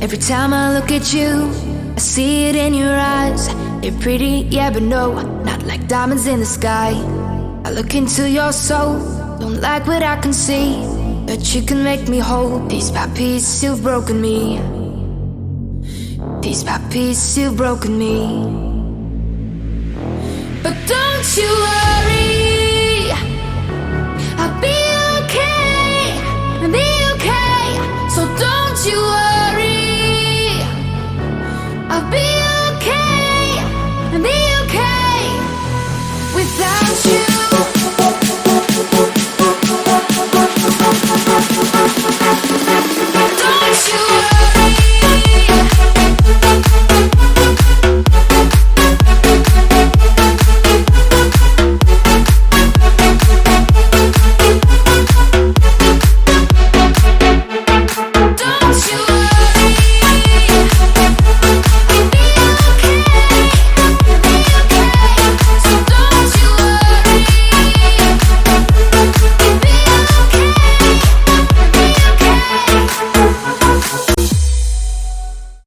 Every time I look at you, I see it in your eyes. You're pretty, yeah, but no, not like diamonds in the sky. I look into your soul, don't like what I can see. But you can make me whole. Piece by piece, you've broken me. Piece by piece, you've broken me. But don't you worry, I'll be okay. I'll be okay. So don't you worry. I've been